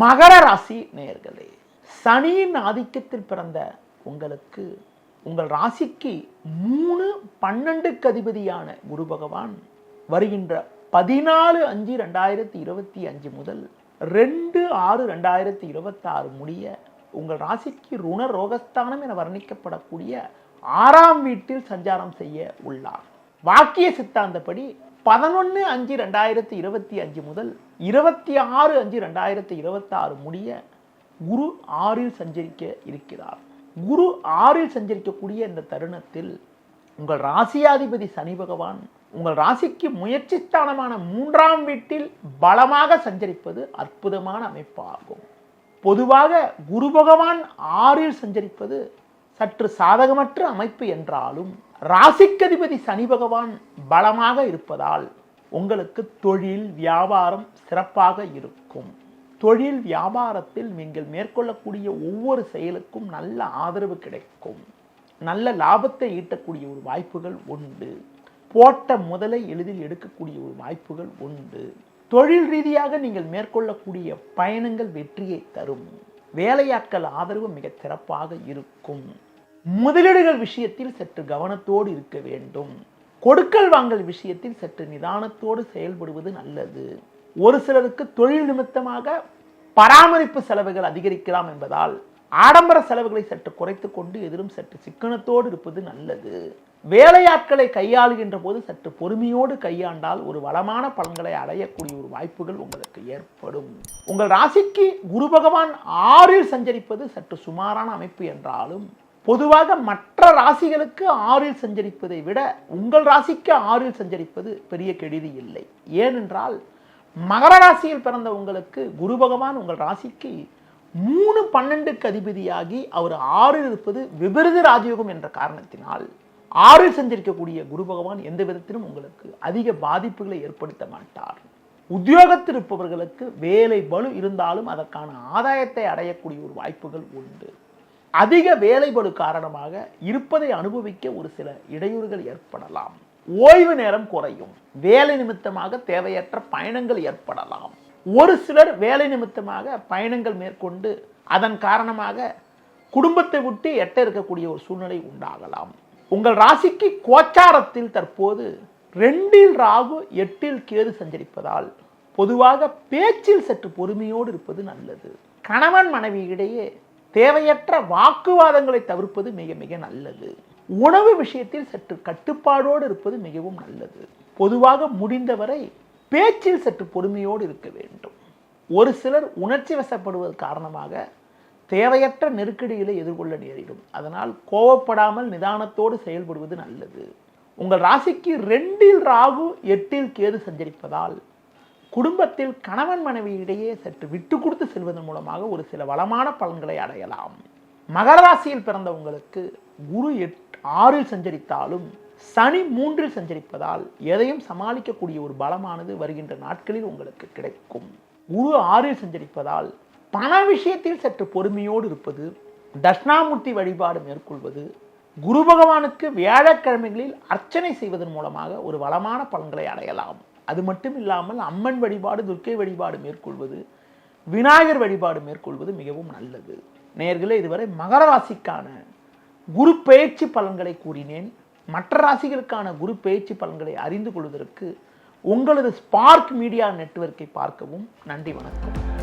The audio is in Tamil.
மகர ராசி நேயர்களே சனியின் ஆதிக்கத்தில் பிறந்த உங்களுக்கு உங்கள் ராசிக்கு மூணு பன்னெண்டுக்கு அதிபதியான குரு பகவான் வருகின்ற பதினாலு அஞ்சு ரெண்டாயிரத்தி இருபத்தி அஞ்சு முதல் ரெண்டு ஆறு ரெண்டாயிரத்தி இருபத்தாறு முடிய உங்கள் ராசிக்கு ருண ரோகஸ்தானம் என வர்ணிக்கப்படக்கூடிய ஆறாம் வீட்டில் சஞ்சாரம் செய்ய உள்ளார். வாக்கிய சித்தாந்தப்படி பதினொன்று அஞ்சு ரெண்டாயிரத்தி இருபத்தி அஞ்சு முதல் இருபத்தி ஆறு அஞ்சு ரெண்டாயிரத்தி இருபத்தாறு முடிய குரு ஆறில் சஞ்சரிக்க இருக்கிறார். குரு ஆறில் சஞ்சரிக்கக்கூடிய இந்த தருணத்தில் உங்கள் ராசியாதிபதி சனி பகவான் உங்கள் ராசிக்கு முயற்சி ஸ்தானமான மூன்றாம் வீட்டில் பலமாக சஞ்சரிப்பது அற்புதமான அமைப்பாகும். பொதுவாக குரு பகவான் ஆறில் சஞ்சரிப்பது சற்று சாதகமற்ற அமைப்பு என்றாலும் ராசிக்கதிபதி சனி பகவான் பலமாக இருப்பதால் உங்களுக்கு தொழில் வியாபாரம் சிறப்பாக இருக்கும். தொழில் வியாபாரத்தில் நீங்கள் மேற்கொள்ளக்கூடிய ஒவ்வொரு செயலுக்கும் நல்ல ஆதரவு கிடைக்கும். நல்ல லாபத்தை ஈட்டக்கூடிய ஒரு வாய்ப்புகள் உண்டு. போட்ட முதலை எளிதில் எடுக்கக்கூடிய ஒரு வாய்ப்புகள் உண்டு. தொழில் ரீதியாக நீங்கள் மேற்கொள்ளக்கூடிய பயணங்கள் வெற்றியை தரும். வேலையாட்கள் ஆதரவு மிகச் சிறப்பாக இருக்கும். முதலீடுகள் விஷயத்தில் சற்று கவனத்தோடு இருக்க வேண்டும். கொடுக்கல் வாங்கல் விஷயத்தில் சற்று நிதானத்தோடு செயல்படுவது நல்லது. ஒரு சிலருக்கு தொழில் நிமித்தமாக பராமரிப்பு செலவுகள் அதிகரிக்கலாம் என்பதால் ஆடம்பர செலவுகளை சற்று குறைத்து கொண்டு எதிரும் சற்று சிக்கனத்தோடு இருப்பது நல்லது. வேலையாட்களை கையாளுகின்ற போது சற்று பொறுமையோடு கையாண்டால் ஒரு வளமான பலன்களை அடையக்கூடிய ஒரு வாய்ப்புகள் உங்களுக்கு ஏற்படும். உங்கள் ராசிக்கு குரு பகவான் ஆறில் சஞ்சரிப்பது சற்று சுமாரான அமைப்பு என்றாலும் பொதுவாக மற்ற ராசிகளுக்கு ஆறில் சஞ்சரிப்பதை விட உங்கள் ராசிக்கு ஆறில் சஞ்சரிப்பது பெரிய கெடுதி இல்லை. ஏனென்றால் மகர ராசியில் பிறந்த உங்களுக்கு குரு பகவான் உங்கள் ராசிக்கு மூணு பன்னெண்டுக்கு அதிபதியாகி அவர் ஆறில் இருப்பது விபரீத ராஜயோகம் என்ற காரணத்தினால் ஆறில் சஞ்சரிக்கக்கூடிய குரு பகவான் எந்த விதத்திலும் உங்களுக்கு அதிக பாதிப்புகளை ஏற்படுத்த மாட்டார். உத்தியோகத்தில் இருப்பவர்களுக்கு வேலை பலு இருந்தாலும் அதற்கான ஆதாயத்தை அடையக்கூடிய ஒரு வாய்ப்புகள் உண்டு. அதிக வேலைபடு காரணமாக இருப்பதை அனுபவிக்க ஒரு சில இடையூறுகள் ஏற்படலாம். ஓய்வு நேரம் குறையும். வேலை நிமித்தமாக தேவையற்ற பயணங்கள் ஏற்படலாம். ஒரு சிலர் வேலை நிமித்தமாக பயணங்கள் மேற்கொண்டு அதன் காரணமாக குடும்பத்தை விட்டு எட்ட இருக்கக்கூடிய ஒரு சூழ்நிலை உண்டாகலாம். உங்கள் ராசிக்கு கோச்சாரத்தில் தற்போது ரெண்டில் ராகு எட்டில் கேது சஞ்சரிப்பதால் பொதுவாக பேச்சில் சற்று பொறுமையோடு இருப்பது நல்லது. கணவன் மனைவி இடையே தேவையற்ற வாக்குவாதங்களை தவிர்ப்பது மிக மிக நல்லது. உணவு விஷயத்தில் சற்று கட்டுப்பாடோடு இருப்பது மிகவும் நல்லது. பொதுவாக முடிந்தவரை பேச்சில் சற்று பொறுமையோடு இருக்க வேண்டும். ஒரு சிலர் உணர்ச்சி வசப்படுவது காரணமாக தேவையற்ற நெருக்கடிகளை எதிர்கொள்ள நேரிடும். அதனால் கோவப்படாமல் நிதானத்தோடு செயல்படுவது நல்லது. உங்கள் ராசிக்கு ரெண்டில் ராகு எட்டில் கேது சஞ்சரிப்பதால் குடும்பத்தில் கணவன் மனைவி இடையே சற்று விட்டு கொடுத்து செல்வதன் மூலமாக ஒரு சில வளமான பலன்களை அடையலாம். மகர ராசியில் பிறந்த உங்களுக்கு குரு எட் ஆறில் சஞ்சரித்தாலும் சனி மூன்றில் சஞ்சரிப்பதால் எதையும் சமாளிக்கக்கூடிய ஒரு பலமானது வருகின்ற நாட்களில் உங்களுக்கு கிடைக்கும். குரு ஆறில் சஞ்சரிப்பதால் பண விஷயத்தில் சற்று பொறுமையோடு இருப்பது தட்சிணாமூர்த்தி வழிபாடு மேற்கொள்வது குரு பகவானுக்கு வியாழக்கிழமைகளில் அர்ச்சனை செய்வதன் மூலமாக ஒரு வளமான பலன்களை அடையலாம். அது மட்டும் இல்லாமல் அம்மன் வழிபாடு துர்க்கை வழிபாடு மேற்கொள்வது விநாயகர் வழிபாடு மேற்கொள்வது மிகவும் நல்லது. நேர்களே இதுவரை மகர ராசிக்கான குரு பெயர்ச்சி பலன்களை கூறினேன். மற்ற ராசிகளுக்கான குரு பெயர்ச்சி பலன்களை அறிந்து கொள்வதற்கு உங்களது ஸ்பார்க் மீடியா நெட்வொர்க்கை பார்க்கவும். நன்றி வணக்கம்.